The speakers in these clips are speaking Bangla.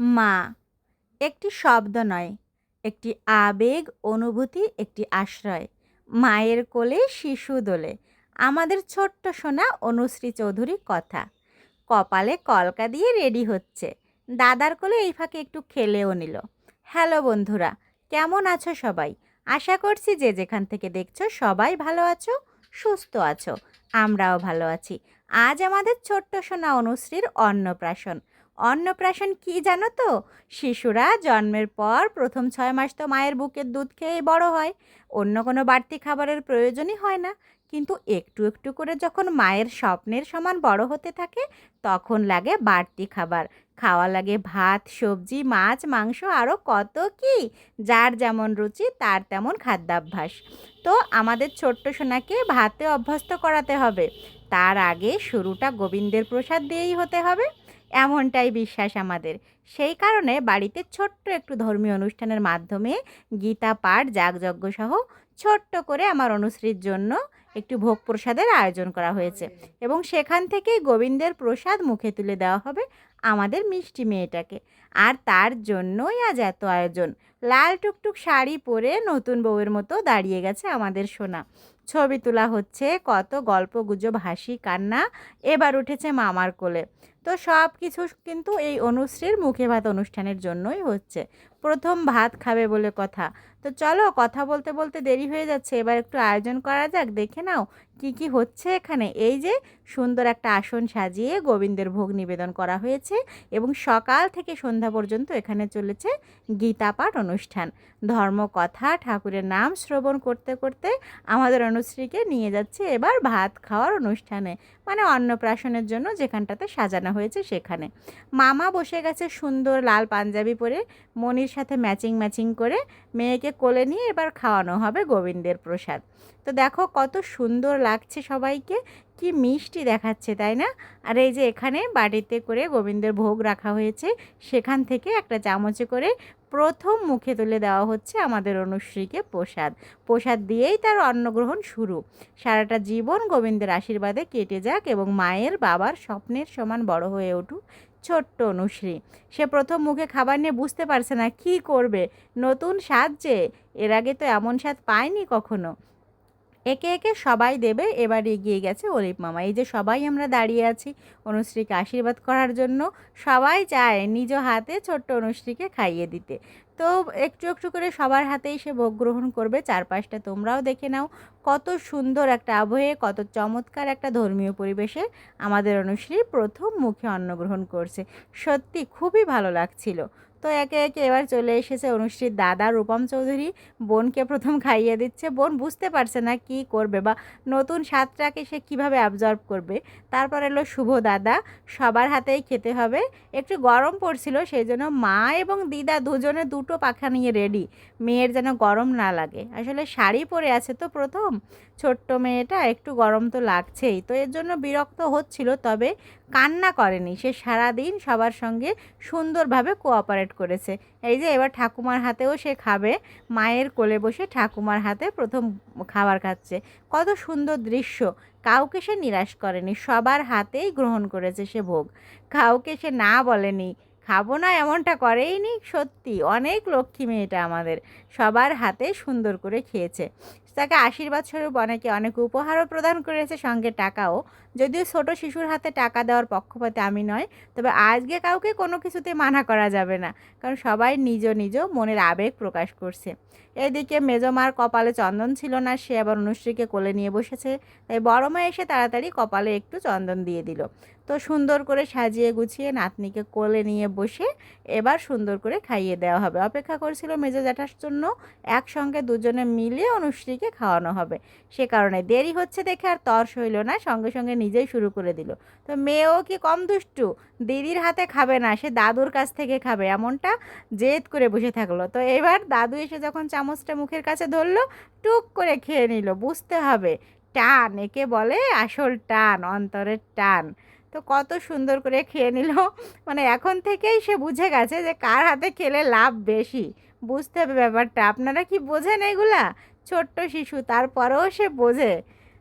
মা। একটি শব্দ নয়, একটি আবেগ, অনুভূতি, একটি আশ্রয়। মায়ের কোলে শিশু দোলে। আমাদের ছোট্ট সোনা অনুশ্রী চৌধুরী কথা। কপালে কলকা দিয়ে রেডি হচ্ছে। দাদার কোলে এই ফাঁকে একটু খেলেও নিল। হ্যালো বন্ধুরা, কেমন আছো সবাই? আশা করছি যে যেখান থেকে দেখছ সবাই ভালো আছো, সুস্থ আছো। আমরাও ভালো আছি। আজ আমাদের ছোট্ট সোনা অনুশ্রীর অন্নপ্রাশন। অন্নপ্রাশন কি জানো তো? শিশুরা জন্মের পর প্রথম ছয় মাস তো মায়ের বুকের দুধ খেয়ে বড় হয়। অন্য কোনো বাড়তি খাবারের প্রয়োজনই হয় না। কিন্তু একটু একটু করে যখন মায়ের স্বপ্নের সমান বড় হতে থাকে, তখন লাগে বাড়তি খাবার। খাওয়া লাগে ভাত, সবজি, মাছ, মাংস আরও কত কি? যার যেমন রুচি, তার তেমন খাদ্যাভ্যাস। তো আমাদের ছোট্ট সোনাকে ভাতে অভ্যস্ত করাতে হবে। তার আগে শুরুটা গোবিন্দের প্রসাদ দিয়েই হতে হবে। এমনটাই বিশ্বাস আমাদের। সেই কারণে বাড়িতে ছোট্ট একটু ধর্মীয় অনুষ্ঠানের মাধ্যমে গীতা, পাঠ, যাগযজ্ঞ সহ ছোট্ট করে আমার অনুশ্রীর জন্য একটি ভোগ প্রসাদের আয়োজন করা হয়েছে। এবং সেখান থেকেই গোবিন্দের প্রসাদ মুখে তুলে দেওয়া হবে। আমাদের মিষ্টি মেয়েটাকে। আর তার জন্যই আজ এত আয়োজন। লাল টুকটুক শাড়ি পরে নতুন বউয়ের মতো দাঁড়িয়ে গেছে আমাদের সোনা। ছবি তোলা হচ্ছে, কত গল্প গুজব, হাসি, কান্না, এবার উঠেছে মামার কোলে। তো সব কিছু কিন্তু এই অনুশ্রীর মুখে ভাত অনুষ্ঠানের জন্যই হচ্ছে। প্রথম ভাত খাবে বলে কথা। তো চলো কথা বলতে বলতে দেরি হয়ে যাচ্ছে, এবার একটু আয়োজন করা যাক, দেখে নাও কি কি হচ্ছে এখানে? এই যে সুন্দর একটা আসন সাজিয়ে গোবিন্দের ভোগ নিবেদন করা হয়েছে এবং সকাল থেকে সন্ধ্যা পর্যন্ত এখানে চলেছে গীতা পাঠ অনুষ্ঠান। ধর্মকথা, ঠাকুরের নাম শ্রবণ করতে করতে আমাদের অনুশ্রীকে নিয়ে যাচ্ছে এবার ভাত খাওয়ার অনুষ্ঠানে মানে অন্নপ্রাশনের জন্য যেখানটাতে সাজানো হয়েছে সেখানে। মামা বসে গেছে সুন্দর লাল পাঞ্জাবি পরে, মনির সাথে ম্যাচিং ম্যাচিং করে মেয়েকে কোলে নিয়ে এবার খাওয়ানো হবে গোবিন্দের প্রসাদ। তো দেখো কত সুন্দর লাগছে সবাইকে। কি মিষ্টি দেখাচ্ছে, তাই না? আর এই যে এখানে বাড়িতে করে গোবিন্দের ভোগ রাখা হয়েছে, সেখান থেকে একটা চামচে করে প্রথম মুখে তুলে দেওয়া হচ্ছে আমাদের অনুশ্রীকে প্রসাদ। প্রসাদ দিয়েই তার অন্নগ্রহণ শুরু। সারাটা জীবন গোবিন্দের আশীর্বাদে কেটে যাক এবং মায়ের বাবার স্বপ্নের সমান বড় হয়ে উঠুক ছোট্ট অনুশ্রী। সে প্রথম মুখে খাবার নিয়ে বুঝতে পারছে না কি করবে। নতুন স্বাদ যে, এর আগে তো এমন স্বাদ পায়নি কখনো। একে একে সবাই দেবে, এবার এগিয়ে গেছে অলিপ মামা। এই যে সবাই আমরা দাঁড়িয়ে আছি অনুশ্রীকে আশীর্বাদ করার জন্য, সবাই চায় নিজ হাতে ছোট্ট অনুশ্রীকে খাইয়ে দিতে। তো একটু একটু করে সবার হাতেই সে ভোগ গ্রহণ করবে, চারপাশটা তোমরাও দেখে নাও। কত সুন্দর একটা আবহে, কত চমৎকার একটা ধর্মীয় পরিবেশে আমাদের অনুশ্রী প্রথম মুখে অন্নগ্রহণ করছে। সত্যি খুবই ভালো লাগছিল। তো একে একে এবার চলে এসেছে অনুশ্রীর দাদা রূপম চৌধুরী। বোনকে প্রথম খাইয়ে দিচ্ছে। বোন বুঝতে পারছে না কি করবে বা নতুন স্বাদটাকে সে কীভাবে অ্যাবজর্ব করবে। তারপর এলো শুভ দাদা। সবার হাতেই খেতে হবে। একটু গরম পড়ছিল, সেই জন্য মা এবং দিদা দুজনে দুটো পাখা নিয়ে রেডি মেয়ের যেন গরম না লাগে। আসলে শাড়ি পরে আছে তো প্রথম। ছোট্ট মেয়েটা একটু গরম তো লাগছেই। তো এর জন্য বিরক্ত হচ্ছিল, তবে কান্না করেনি। সে সারাদিন সবার সঙ্গে সুন্দরভাবে কোঅপারেট করেছে। এই যে এবার ঠাকুমার হাতেও সে খাবে। মায়ের কোলে বসে ঠাকুমার হাতে প্রথম খাবার খাচ্ছে। কত সুন্দর দৃশ্য। কাউকে সে নিরাশ করেনি। সবার হাতেই গ্রহণ করেছে সে ভোগ। কাউকে সে না বলেনি। খাব না এমনটা করেই নি। সত্যি, অনেক লক্ষ্মী মেয়েটা আমাদের। সবার হাতে সুন্দর করে খেয়েছে। তাকে আশীর্বাদ স্বরূপ অনেকে অনেক উপহারও প্রদান করেছে। সঙ্গে টাকাও যদিও ছোট শিশুর হাতে টাকা দেওয়ার পক্ষপাতে আমি নয়, তবে আজকে কাউকে কোনো কিছুতে মানা করা যাবে না, কারণ সবাই নিজ নিজ মনের আবেগ প্রকাশ করছে। এদিকে মেজমার কপালে চন্দন ছিল না, সে আবার অনুশ্রীকে কোলে নিয়ে বসেছে, তাই বড় মা এসে তাড়াতাড়ি কপালে একটু চন্দন দিয়ে দিল। তো সুন্দর করে সাজিয়ে গুছিয়ে নাতনিকে কোলে নিয়ে বসে এবার সুন্দর করে খাইয়ে দেওয়া হবে। অপেক্ষা করছিল মেজো জ্যাঠার জন্য একসঙ্গে দুজনে মিলে অনুশ্রীকে খাওয়ানো হবে। সে কারণে দেরি হচ্ছে দেখে আর তর্স হইল না, সঙ্গে সঙ্গে নিজেই শুরু করে দিল। তো মেয়েও কি কম দুষ্টু? দিদির হাতে খাবে না, সে দাদুর কাছ থেকে খাবে, এমনটা জেদ করে বসে থাকল। তো এবার দাদু এসে যখন চামচটা মুখের কাছে ধরলো, টুক করে খেয়ে নিল। বুঝতে হবে, টান, একে বলে আসল টান, অন্তরের টান। তো কত সুন্দর করে খেয়ে নিল। মানে এখন থেকেই সে বুঝে গেছে যে কার হাতে খেলে লাভ বেশি। বুঝতে হবে ব্যাপারটা। আপনারা কি বোঝেন এগুলা? ছোট্ট শিশু, তারপরেও সে বোঝে।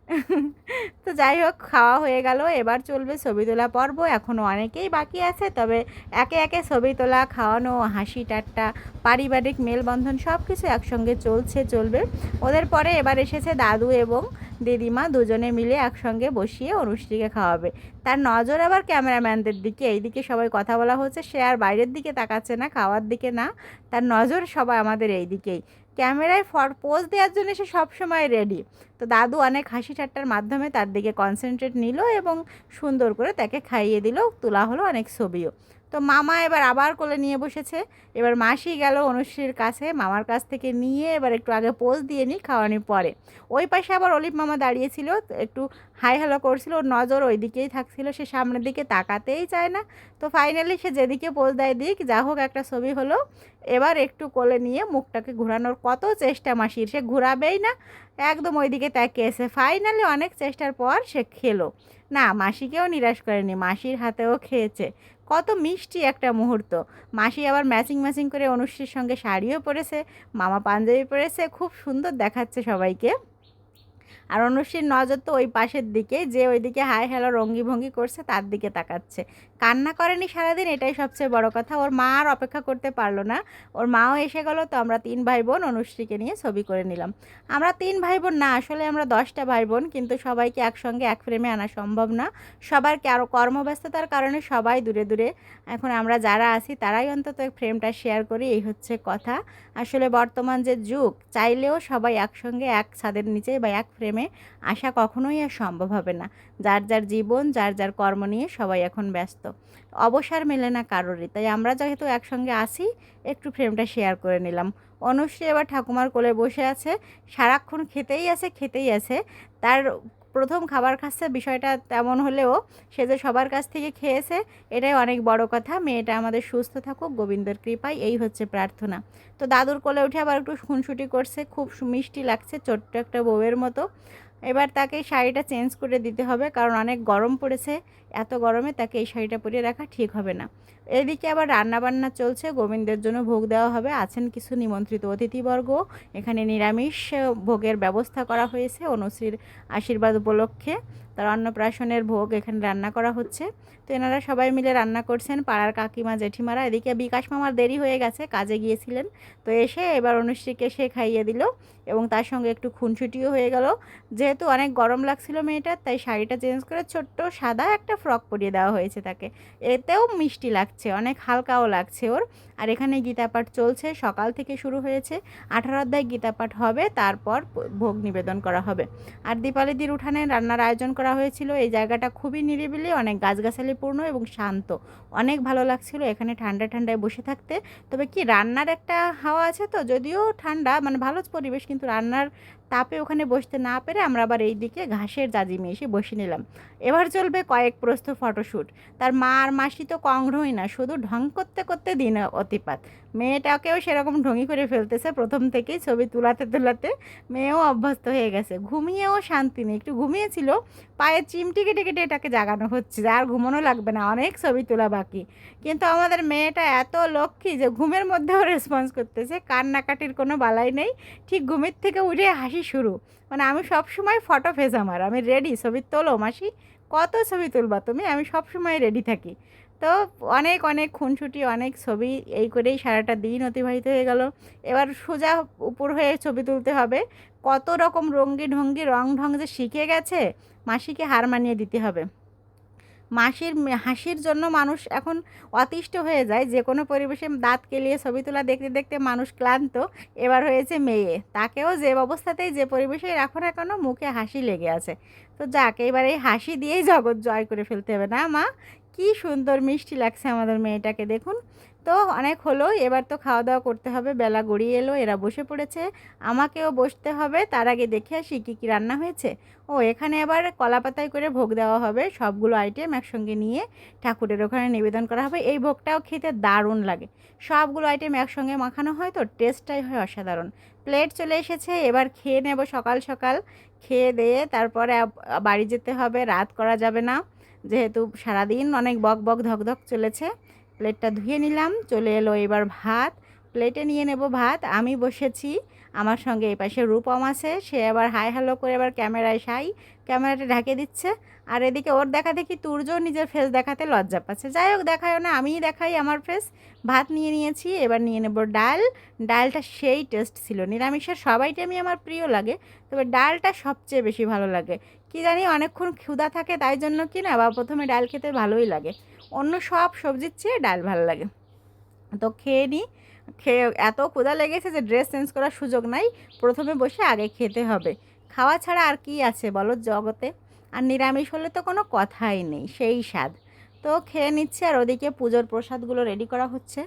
তো যাই হোক, খাওয়া হয়ে গেল। এবার চলবে ছবি তোলা পর্ব। এখনও অনেকেই বাকি আছে, তবে একে একে ছবি তোলা, খাওয়ানো, হাসি ঠাট্টা, পারিবারিক মেলবন্ধন সব কিছু একসঙ্গে চলছে, চলবে। ওদের পরে এবার এসেছে দাদু এবং দিদিমা দুজনে মিলে একসঙ্গে বসিয়ে অনুষ্ঠিকে খাওয়াবে। তার নজর আবার ক্যামেরাম্যানদের দিকে। এইদিকে সবাই কথা বলা হচ্ছে, সে আর বাইরের দিকে তাকাচ্ছে না, খাওয়ার দিকে না। তার নজর সবাই আমাদের এই দিকেই ক্যামেরায় ফর পোজ দেওয়ার জন্য সে সবসময় রেডি তো দাদু অনেক হাসি ঠাট্টার মাধ্যমে তার দিকে কনসেন্ট্রেট নিল এবং সুন্দর করে তাকে খাইয়ে দিল, তোলা হলো অনেক ছবিও। তো মামা এবার আবার কোলে নিয়ে বসেছে। এবার মাসি গেল অনুশ্রীর কাছে, মামার কাছ থেকে নিয়ে এবার একটু আগে পোজ দিয়ে নিই খাওয়ানোর পরে। ওই পাশে আবার অলিপ মামা দাঁড়িয়েছিল, একটু হাই হ্যালো করছিল, ওর নজর ওই দিকেই থাকছিল, সে সামনের দিকে তাকাতেই চায় না। তো ফাইনালি সে যেদিকে পোজ দেয় দিক, যা হোক একটা ছবি হলো। এবার একটু কোলে নিয়ে মুখটাকে ঘোরানোর কত চেষ্টা মাসির, সে ঘোরাবেই না। একদম ওইদিকে তাকিয়েছে। ফাইনালি অনেক চেষ্টার পর সে খেলো। না, মাসিকেও নিরাশ করেনি, মাসির হাতেও খেয়েছে। কত মিষ্টি একটা মুহূর্ত। মাসি আবার ম্যাচিং ম্যাচিং করে অনুষ্ঠির সঙ্গে শাড়িও পরেছে, মামা পাঞ্জাবি পরেছে, খুব সুন্দর দেখাচ্ছে সবাইকে। আর অনুশ্রীর নজর তো ওই পাশের দিকে, যে ওইদিকে হাই হ্যালো রঙ্গি ভঙ্গি করছে তার দিকে তাকাচ্ছে। কান্না করেনি সারাদিন, এটাই সবচেয়ে বড় কথা। ওর মা আর অপেক্ষা করতে পারল না। ওর মাও এসে গেলো, তো আমরা তিন ভাই বোন অনুশ্রীকে নিয়ে ছবি করে নিলাম। আমরা তিন ভাই বোন না, আসলে আমরা দশটা ভাই বোন কিন্তু সবাইকে একসঙ্গে এক ফ্রেমে আনা সম্ভব না। সবার আরও কর্মব্যস্ততার কারণে সবাই দূরে দূরে। এখন আমরা যারা আছি, তারাই অন্তত ফ্রেমটা শেয়ার করি, এই হচ্ছে কথা। আসলে বর্তমান যে যুগ, চাইলেও সবাই একসঙ্গে এক ছাদের নিচে বা এক ফ্রেমে আসা কখনোই আর সম্ভব হবে না। যার যার জীবন, যার যার কর্ম নিয়ে সবাই এখন ব্যস্ত। অবসর মেলে না কারোরই, তাই আমরা যেহেতু একসঙ্গে আসি একটু ফ্রেমটা শেয়ার করে নিলাম। অনুশ্রী এবার ঠাকুমার কোলে বসে আছে, সারাক্ষণ খেতেই আছে খেতেই আছে। তার প্রথম খাবার খাচ্ছে, বিষয়টা তেমন হলেও সে যে সবার কাছ থেকে খেয়েছে, এটাই অনেক বড় কথা। মেয়েটা আমাদের সুস্থ থাকুক, গোবিন্দর কৃপায়, এই হচ্ছে প্রার্থনা। তো দাদুর কোলে উঠে আবার একটু খুনসুটি করছে, খুব মিষ্টি লাগছে, ছোট্ট একটা বউয়ের মতো। এবার তাকে শাড়িটা চেঞ্জ করে দিতে হবে, কারণ অনেক গরম পড়েছে, এত গরমে তাকে এই শাড়িটা পরিয়ে রাখা ঠিক হবে না। এদিকে আবার রান্নাবান্না চলছে, গোবিন্দের জন্য ভোগ দেওয়া হবে, আছেন কিছু নিমন্ত্রিত অতিথিবর্গ, এখানে নিরামিষ ভোগের ব্যবস্থা করা হয়েছে, অনুশ্রীর আশীর্বাদ উপলক্ষে তার অন্নপ্রাশনের ভোগ এখানে রান্না করা হচ্ছে। তো এনারা সবাই মিলে রান্না করছেন, পাড়ার কাকিমা, জেঠিমারা, এদিকে বিকাশ মামার দেরি হয়ে গেছে, কাজে গিয়েছিলেন, তো এসে এবার অনুশ্রীকে সে খাইয়ে দিল। এবং তার সঙ্গে একটু খুনছুটিও হয়ে গেল। যেহেতু অনেক গরম লাগছিল মেয়েটার, তাই শাড়িটা চেঞ্জ করে ছোট্ট সাদা একটা ফ্রক পরিয়ে দেওয়া হয়েছে তাকে। এতেও মিষ্টি লাগছে, অনেক হালকাও লাগছে ওর। আর এখানে গীতাপাঠ চলছে, সকাল থেকে শুরু হয়েছে। আঠারো অধ্যায় গীতাপাঠ হবে, তারপর ভোগ নিবেদন করা হবে। আর দীপালিদির উঠানে রান্নার আয়োজন করা হয়েছিল। এই জায়গাটা খুবই নিরিবিলি, অনেক গাছগাছালিপূর্ণ এবং শান্ত। অনেক ভালো লাগছিল এখানে ঠান্ডা ঠান্ডায় বসে থাকতে। তবে কি, রান্নার একটা হাওয়া আছে তো, যদিও ঠান্ডা মানে ভালো পরিবেশ, কিন্তু রান্নার তাপে ওখানে বসতে না পেরে আমরা আবার এই দিকে ঘাসের জাজিমে এসে বসে নিলাম। এবার চলবে কয়েক প্রস্থ ফটোশ্যুট। তার মা আর মাসি তো কংগ্রহই না, শুধু ঢং করতে করতে দিন অতিপাত। মেয়েটাকেও সেরকম ঢঙি করে ফেলতেছে, প্রথম থেকেই ছবি তুলাতে তুলাতে মেয়েও অভ্যস্ত হয়ে গেছে। ঘুমিয়েও শান্তি নেই, একটু ঘুমিয়েছিল, পায়ে চিমটি কেটে কেটে এটাকে জাগানো হচ্ছে, আর ঘুমানো লাগবে না, অনেক ছবি তোলা বাকি। কিন্তু আমাদের মেয়েটা এত লক্ষ্মী যে ঘুমের মধ্যেও রেসপন্স করতেছে, কান্নাকাটির কোনো বালাই নেই, ঠিক ঘুমের থেকে উঠে হাসি শুরু। মানে আমি সবসময় ফটো ফেজ আমার। আমি রেডি ছবি তোলো মাসি, কত ছবি তুলবা তুমি, আমি সবসময় রেডি থাকি। তো অনেক অনেক খুনসুটি, অনেক ছবি, এই করেই সারাটা দিন অতিবাহিত হয়ে গেল। এবার সোজা উপর হয়ে ছবি তুলতে হবে। কত রকম রঙ্গি ঢঙ্গি রং ঢং যে শিখে গেছে, মাসিকে হার মানিয়ে দিতে হবে। মাসির হাসির জন্য মানুষ এখন অতিষ্ঠ হয়ে যায়। যে কোনো পরিবেশে দাঁত কেলিয়ে ছবি তোলা দেখতে দেখতে মানুষ ক্লান্ত। এবার হয়েছে মেয়ে। তাকেও যে অবস্থাতেই যে পরিবেশে রাখো না কেন মুখে হাসি লেগে আছে। তো যাক এবার এই হাসি দিয়েই জগৎ জয় করে ফেলতে হবে না মা? কি সুন্দর মিষ্টি লাগছে আমাদের মেয়েটাকে। দেখুন তো অনেক হলো, এবার তো খাওয়া দাওয়া করতে হবে। বেলা গড়িয়ে এলো, এরা বসে পড়েছে। আমাকেও বসতে হবে। তার আগে দেখে আসি কী কী রান্না হয়েছে। ও, এখানে আবার কলা পাতায় করে ভোগ দেওয়া হবে। সবগুলো আইটেম একসঙ্গে নিয়ে ঠাকুরের ওখানে নিবেদন করা হবে। এই ভোগটাও খেতে দারুণ লাগে। সবগুলো আইটেম একসঙ্গে মাখানো হয় তো টেস্টটাই হয় অসাধারণ। প্লেট চলে এসেছে, এবার খেয়ে নেব সকাল সকাল। খেয়ে দিয়ে তারপরে বাড়ি যেতে হবে। রাত করা যাবে না। যেহেতু সারাদিন অনেক বক বক ধকধক চলেছে। প্লেটটা ধুয়ে নিলাম, চলে এলো এবার ভাত। প্লেটে নিয়ে নেব ভাত। আমি বসেছি, আমার সঙ্গে এই পাশে রূপম আছে, সে আবার হাই হ্যালো করে আবার ক্যামেরায় সাই, ক্যামেরাটা ঢাকে দিচ্ছে। আর এদিকে ওর দেখা দেখি তুর্য নিজের ফেস দেখাতে লজ্জা পাচ্ছে। যাই হোক, দেখায়ও না, আমিই দেখাই আমার ফেস ভাত নিয়ে নিয়েছি, এবার নিয়ে নেব ডাল। ডালটা সেই টেস্ট ছিল। নিরামিষের সবাইটা আমি আমার প্রিয় লাগে, তবে ডালটা সবচেয়ে বেশি ভালো লাগে। কি জানি, অনেকক্ষণ ক্ষুধা থাকে তাই জন্য কি না, বা প্রথমে ডাল খেতে ভালোই লাগে। অন্য সব সবজির চেয়ে ডাল ভালো লাগে। তো খেয়ে নিই খেয়ে এত ক্ষুধা লেগেছে যে ড্রেস চেঞ্জ করার সুযোগ নাই, প্রথমে বসে আগে খেতে হবে। খাওয়া ছাড়া আর কি আছে বলো জগতে? আর নিরামিষ হলে তো কোনো কথাই নেই, সেই স্বাদ। তো খেয়ে নিচ্ছে আর ওদিকে পুজোর প্রসাদগুলো রেডি করা হচ্ছে।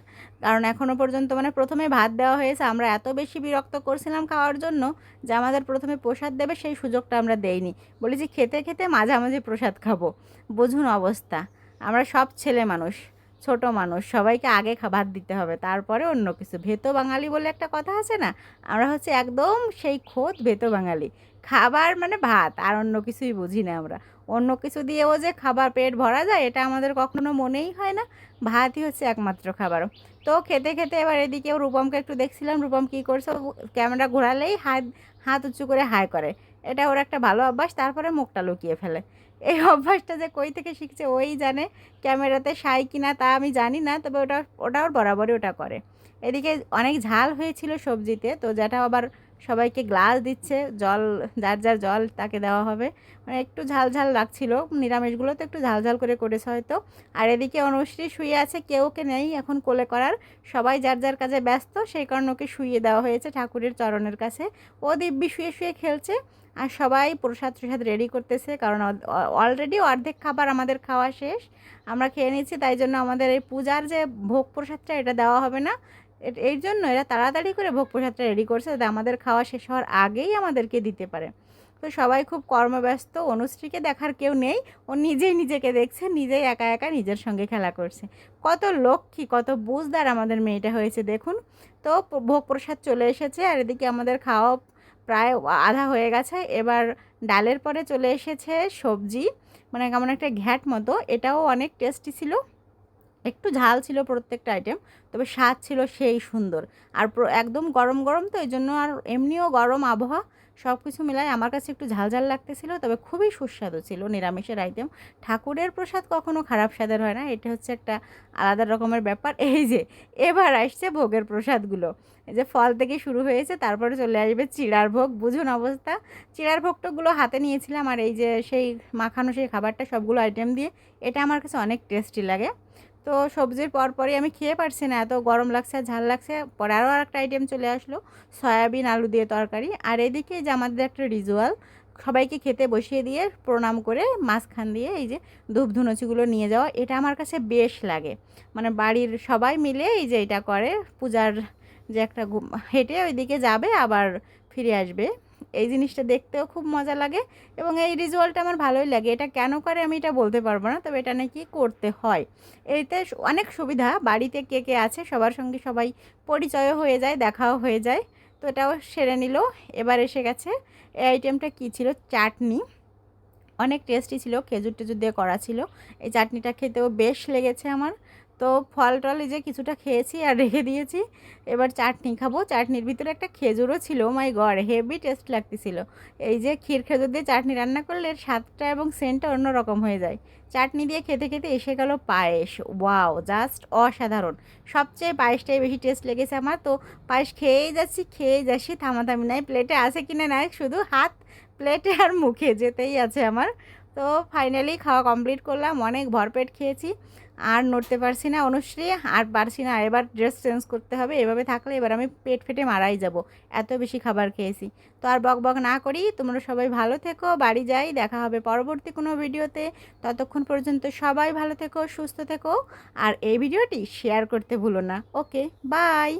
কারণ এখনও পর্যন্ত মানে প্রথমে ভাত দেওয়া হয়েছে, আমরা এত বেশি বিরক্ত করছিলাম খাওয়ার জন্য যে আমাদের প্রথমে প্রসাদ দেবে, সেই সুযোগটা আমরা দেইনি। বলেছি খেতে খেতে মাঝামাঝি প্রসাদ খাব। বুঝুন অবস্থা। আমরা সব ছেলে মানুষ, ছোট মানুষ, সবাইকে আগে খাবার দিতে হবে, তারপরে অন্য কিছু। ভেতো বাঙালি বলে একটা কথা আছে না? আমরা হচ্ছে একদম সেই খোদ ভেতো বাঙালি। খাবার মানে ভাত, আর অন্য কিছুই বুঝি না আমরা। অন্য কিছু দিয়েও যে খাবার পেট ভরা যায়, এটা আমাদের কখনো মনেই হয় না। ভাতই হচ্ছে একমাত্র খাবার তো খেতে খেতে এবার এদিকেও রূপমকে একটু দেখছিলাম, রূপম কী করছে? ক্যামেরা ঘোরালেই হাত হাত উঁচু করে হাই করে। এটা ওর একটা ভালো অভ্যাস, তারপরে মুখটা লুকিয়ে ফেলে। এই অভ্যাসটা যে কই থেকে শিখছে ওই জানে ক্যামেরাতে সাই কিনা তা আমি জানি না, তবে ওটা ওটা ওর বরাবরই ওটা করে। এদিকে অনেক ঝাল হয়েছিল সবজিতে, তো যেটা আবার সবাইকে গ্লাস দিচ্ছে, জল, যার যার জল তাকে দেওয়া হবে। মানে একটু ঝাল ঝাল লাগছিল নিরামিষগুলো তো একটু ঝাল ঝাল করে করেছে হয়তো। আর এদিকে অনুশ্রী শুয়ে আছে, কেউ কে নেই এখন কোলে করার। সবাই যার যার কাজে ব্যস্ত, সেই কারণে ওকে শুয়ে দেওয়া হয়েছে ঠাকুরের চরণের কাছে। ও দিব্যি শুয়ে শুয়ে খেলছে আর সবাই প্রসাদ প্রসাদ রেডি করতেছে, কারণ অলরেডি অর্ধেক খাবার আমাদের খাওয়া শেষ। আমরা খেয়ে নিচ্ছি তাই জন্য আমাদের এই পূজার যে ভোগ প্রসাদটা, এটা দেওয়া হবে না। এই জন্য এরা তাড়াতাড়ি করে ভোগ প্রসাদটা রেডি করছে, যাতে আমাদের খাওয়া শেষ হওয়ার আগেই আমাদেরকে দিতে পারে। তো সবাই খুব কর্মব্যস্ত, অনুশ্রীকে দেখার কেউ নেই। ও নিজেই নিজেকে দেখছে, নিজেই একা একা নিজের সঙ্গে খেলা করছে। কত লক্ষ্মী, কত বুঝদার আমাদের মেয়েটা হয়েছে, দেখুন। তো ভোগ প্রসাদ চলে এসেছে, আর এদিকে আমাদের খাওয়া প্রায় আধা হয়ে গেছে। এবার ডালের পরে চলে এসেছে সবজি মানে কেমন একটা ঘ্যাট মতো। এটাও অনেক টেস্টি ছিল। একটু ঝাল ছিল প্রত্যেকটা আইটেম তবে স্বাদ ছিল সেই সুন্দর। আর একদম গরম গরম তো এই জন্য আর এমনিও গরম আবহাওয়া। সব কিছু মিলায় আমার কাছে একটু ঝাল ঝাল লাগতেছিল, তবে খুবই সুস্বাদু ছিল নিরামিষের আইটেম ঠাকুরের প্রসাদ কখনো খারাপ স্বাদের হয় না, এটা হচ্ছে একটা আলাদা রকমের ব্যাপার। এই যে, এবার আসছে ভোগের প্রসাদগুলো। এই যে ফল থেকে শুরু হয়েছে, তারপরে চলে আসবে চিড়ার ভোগ। বুঝুন অবস্থা। চিড়ার ভোগটাগুলো হাতে নিয়েছিলাম, আর এই যে সেই মাখানো সেই খাবারটা সবগুলো আইটেম দিয়ে, এটা আমার কাছে অনেক টেস্টি লাগে। তো সবজির পরপরই আমি খেয়ে পারছি না, এত গরম লাগছে, ঝাল লাগছে। পরে আরও একটা আইটেম চলে আসলো, সয়াবিন আলু দিয়ে তরকারি। আর এদিকে যে আমাদের একটা রিজুয়াল সবাইকে খেতে বসিয়ে দিয়ে প্রণাম করে মাঝখান দিয়ে এই যে ধূপ ধুনুচিগুলো নিয়ে যাওয়া, এটা আমার কাছে বেশ লাগে। মানে বাড়ির সবাই মিলে এই যে এটা করে, পূজার যে একটা হেঁটে ওইদিকে যাবে, আবার ফিরে আসবে। এই জিনিসটা দেখতেও খুব মজা লাগে এবং এই রিজুয়ালটা আমার ভালোই লাগে। এটা কেন করে আমি এটা বলতে পারব না, তবে এটা নাকি করতে হয়। এতে অনেক সুবিধা, বাড়িতে কে কে আছে সবার সঙ্গে সবাই পরিচয়ও হয়ে যায়, দেখাও হয়ে যায়। তো এটাও সেরে নিল। এবার এসে গেছে, এই আইটেমটা কী ছিল? চাটনি। অনেক টেস্টি ছিল খেজুর টেজুর দিয়ে করা ছিল। এই চাটনিটা খেতেও বেশ লেগেছে আমার। তো ফল টল এই যে কিছুটা খেয়েছি আর রেখে দিয়েছি। এবার চাটনি খাব। চাটনির ভিতরে একটা খেজুরও ছিল মাই গড়, হেভি টেস্ট লাগতেছিল। এই যে ক্ষীর খেজুর দিয়ে চাটনি রান্না করলে এর স্বাদটা এবং সেন্টটা অন্যরকম হয়ে যায়। চাটনি দিয়ে খেতে খেতে এসে গেল পায়েস। ওয়াও, জাস্ট অসাধারণ। সবচেয়ে পায়েসটাই বেশি টেস্ট লেগেছে আমার। তো পায়েস খেয়েই যাচ্ছি খেয়েই যাচ্ছি, থামাথামি নাই। প্লেটে আছে কিনা নাই, শুধু হাত, প্লেটে আর মুখে যেতেই আছে আমার। তো ফাইনালি খাওয়া কমপ্লিট করলাম, অনেক ভরপেট খেয়েছি। আর নড়তে পারছি না অনুশ্রী, আর পারছি না এবার ড্রেস চেঞ্জ করতে হবে। এভাবে থাকলে এবার আমি পেট ফেটে মারাই যাব, এত বেশি খাবার খেয়েছি। তো আর বক বক না করি, তোমরা সবাই ভালো থেকো, বাড়ি যাই, দেখা হবে পরবর্তী কোনো ভিডিওতে। ততক্ষণ পর্যন্ত সবাই ভালো থেকো, সুস্থ থেকো, আর এই ভিডিওটি শেয়ার করতে ভুলো না। Okay bye